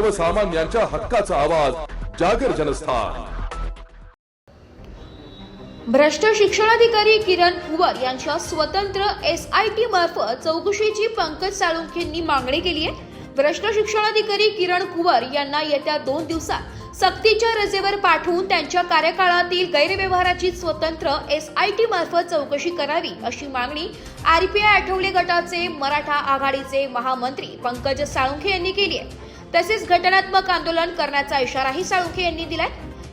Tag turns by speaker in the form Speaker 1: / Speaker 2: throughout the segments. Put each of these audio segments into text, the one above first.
Speaker 1: सर्वसामान्यांच्या हक्काचा आवाज जागर जनस्थान.
Speaker 2: भ्रष्ट शिक्षणाधिकारी किरण फुवर यांच्या स्वतंत्र एस आय टी मार्फत चौकशीची पंकज साळुंखेंनी मागणी केली आहे. भ्रष्ट शिक्षणाधिकारी किरण कुवर यांना येत्या दोन दिवसात सक्तीच्या रजेवर पाठवून त्यांच्या कार्यकाळातील गैरव्यवहाराची स्वतंत्र एस आय टी मार्फत चौकशी करावी अशी मागणी आरपीआय आठवले गटाचे मराठा आघाडीचे महामंत्री पंकज साळुंखे यांनी केली आहे. तसेच घटनात्मक आंदोलन करण्याचा इशाराही साळुंखे यांनी दिलाय.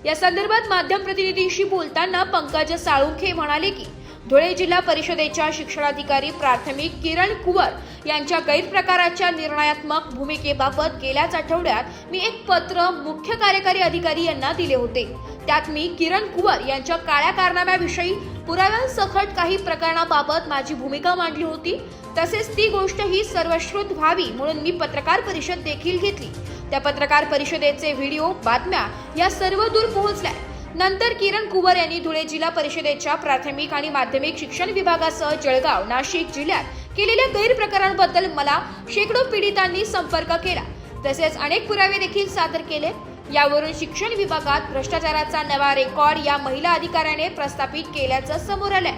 Speaker 2: या संदर्भात माध्यम प्रतिनिधींशी बोलताना पंकज साळुंखे म्हणाले की धुळे जिल्हा परिषदेच्या शिक्षणाधिकारी प्राथमिक किरण कुवर यांच्या गैरप्रकाराच्या निर्णयात्मक भूमिकेबाबत गेल्याच आठवड्यात मी एक पत्र मुख्य कार्यकारी अधिकारी यांना दिले होते. त्यात मी किरण कुवर यांच्या काळ्या कारनाम्याविषयी पुराव्यांसकट काही प्रकरणाबाबत माझी भूमिका मांडली होती. तसेच ती गोष्ट ही सर्वश्रुत व्हावी म्हणून मी पत्रकार परिषद देखील घेतली. त्या पत्रकार परिषदेचे व्हिडिओ बातम्या या सर्व दूर पोहोचल्या. नंतर किरण कुवर यांनी धुळे जिल्हा परिषदेच्या प्राथमिक आणि माध्यमिक शिक्षण विभागासह जळगाव नाशिक जिल्ह्यात केलेल्या गैरप्रकारांबद्दल मला शेकडो पीडितांनी संपर्क केला. तसेच अनेक पुरावे देखील सादर केले. यावरून शिक्षण विभागात भ्रष्टाचाराचा नवा रेकॉर्ड या महिला अधिकाऱ्याने प्रस्थापित केल्याचं समोर आलंय.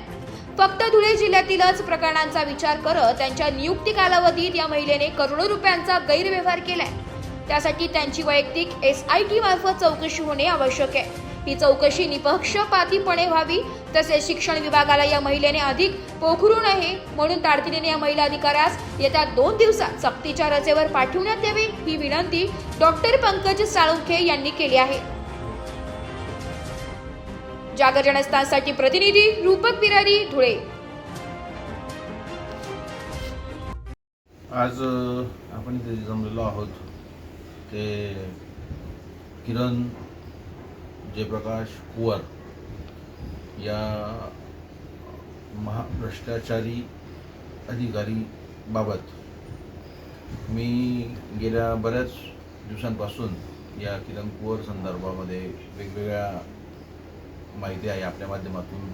Speaker 2: फक्त धुळे जिल्ह्यातीलच प्रकरणांचा विचार करत त्यांच्या नियुक्ती कालावधीत या महिलेने करोडो रुपयांचा गैरव्यवहार केलाय. त्यासाठी त्यांची वैयक्तिक एस आय टी मार्फत चौकशी होणे आवश्यक आहे. ही चौकशी निपक्षपातीपणे व्हावी तसेच शिक्षण विभागाला या महिलेने अधिक पोखरू नये म्हणून तातडीने या महिला अधिकाऱ्यास येत्या दोन दिवसात सक्तीच्या रजेवर पाठवण्यात यावे ही विनंती डॉक्टर पंकज साळुंखे यांनी केली आहे. जागर जनस्थानसाठी प्रतिनिधी रूपक बिरारी धुळे.
Speaker 3: आज आपण इथे जमलेलो आहोत ते किरण जयप्रकाश कुवर या महाभ्रष्टाचारी अधिकारीबाबत मी गेल्या बऱ्याच दिवसांपासून या किरण कुवर संदर्भामध्ये वेगवेगळ्या माहिती आहे. आपल्या माध्यमातून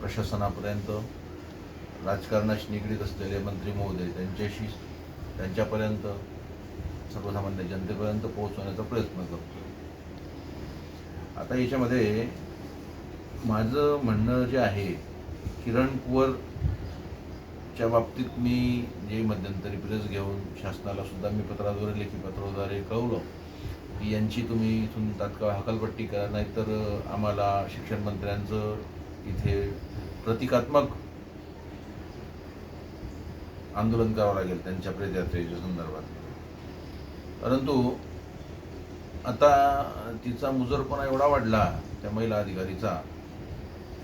Speaker 3: प्रशासनापर्यंत राजकारणाशी निगडीत असलेले मंत्री महोदय त्यांच्याशी त्यांच्यापर्यंत सर्वसामान्य जनतेपर्यंत पोहोचवण्याचा प्रयत्न करतो आता याच्यामध्ये माझं म्हणणं जे आहे किरण कुवरच्या बाबतीत मी जे मध्यंतरी प्रेस घेऊन शासनाला सुद्धा मी पत्राद्वारे लेखी पत्राद्वारे कळवलं की यांची तुम्ही इथून तात्काळ हकालपट्टी करा नाहीतर आम्हाला शिक्षण मंत्र्यांचं इथे प्रतिकात्मक आंदोलन करावं लागेल त्यांच्या प्रेतयात्रेच्या संदर्भात. परंतु आता तिचा मुजरपणा एवढा वाढला त्या महिला अधिकारीचा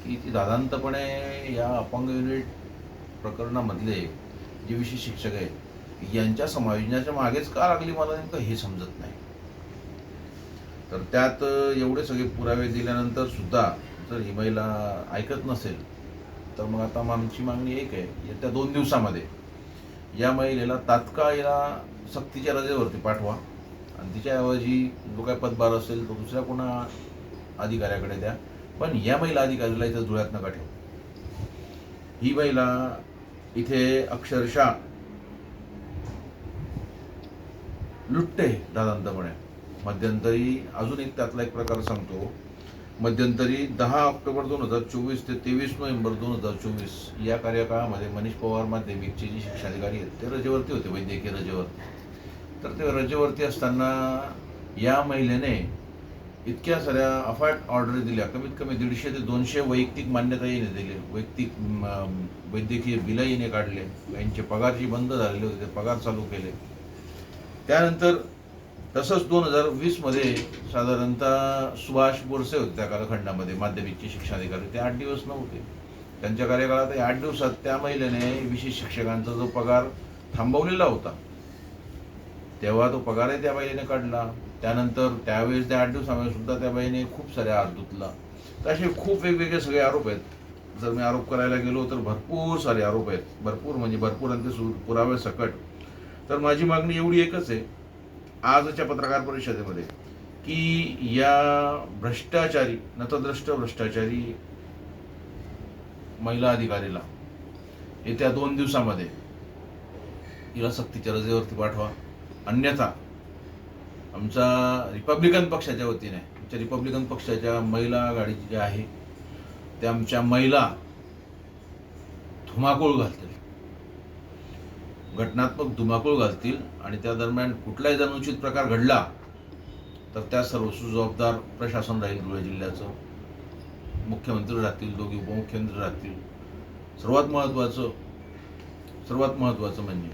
Speaker 3: की ती दादांतपणे या अपंग युनिट प्रकरणामधले जे विशेष शिक्षक आहेत यांच्या समायोजनाच्या मागेच का लागली मला नेमकं हे समजत नाही. तर त्यात एवढे सगळे पुरावे दिल्यानंतर सुद्धा जर ही महिला ऐकत नसेल तर मग आता आमची मागणी एक आहे येत्या दोन दिवसामध्ये या महिलेला तात्काळ या सक्तीच्या रजेवरती पाठवा. आणि तिच्याऐवजी जो काय पदभार असेल तो दुसऱ्या कोणा अधिकाऱ्याकडे द्या. पण या महिला अधिकाऱ्याला इथं धुळ्यात नका ठेवू. ही महिला इथे अक्षरशः लुटते दादांतपणे मध्यंतरी अजून एक त्यातला एक प्रकार सांगतो. मध्यंतरी दहा ऑक्टोबर दोन हजार चोवीस ते तेवीस नोव्हेंबर दोन हजार चोवीस या कार्यकाळामध्ये मनीष पवार माध्यमिकचे जे शिक्षणाधिकारी आहेत ते रजेवरती होते वैद्यकीय रजेवर. तर ते रजेवरती असताना या महिलेने इतक्या साऱ्या अफाट ऑर्डर दिल्या. कमीत कमी दीडशे ते दोनशे वैयक्तिक मान्यता येणे दिले. वैयक्तिक वैद्यकीय बिलं येणे काढले. यांचे पगार जी बंद झालेले होते ते पगार चालू केले. त्यानंतर तसंच दोन हजार वीसमध्ये साधारणतः सुभाष बोरसे होते त्या कालखंडामध्ये माध्यमिकचे शिक्षणाधिकारी. ते आठ दिवस नव्हते. त्यांच्या कार्यकाळात आठ दिवसात त्या महिलेने विशेष शिक्षकांचा जो पगार थांबवलेला होता तेव्हा तो पगारही त्या बाईने काढला. त्यानंतर त्यावेळेस त्या आठ दिवसामध्ये सुद्धा त्या बाईने खूप साऱ्या हात धुतला. तर असे खूप वेगवेगळे सगळे आरोप आहेत. जर मी आरोप करायला गेलो तर भरपूर सारे आरोप आहेत. भरपूर म्हणजे भरपूर आणि ते सु- पुरावे सकट. तर माझी मागणी एवढी एकच आहे आजच्या पत्रकार परिषदेमध्ये की या भ्रष्टाचारी नतद्रष्ट भ्रष्टाचारी महिला अधिकारीला येत्या दोन दिवसामध्ये हिला सक्तीच्या रजेवरती पाठवा. अन्यथा. आमचा रिपब्लिकन पक्षाच्या वतीने आमच्या रिपब्लिकन पक्षाच्या महिला आघाडी जी आहे त्या आमच्या महिला धुमाकूळ घालतील. घटनात्मक धुमाकूळ घालतील आणि त्या दरम्यान कुठलाही जर अनुचित प्रकार घडला तर त्या सर्व जबाबदार प्रशासन राहील धुळे जिल्ह्याचं. मुख्यमंत्री राहतील दोघे उपमुख्यमंत्री राहतील. सर्वात महत्त्वाचं सर्वात महत्त्वाचं म्हणजे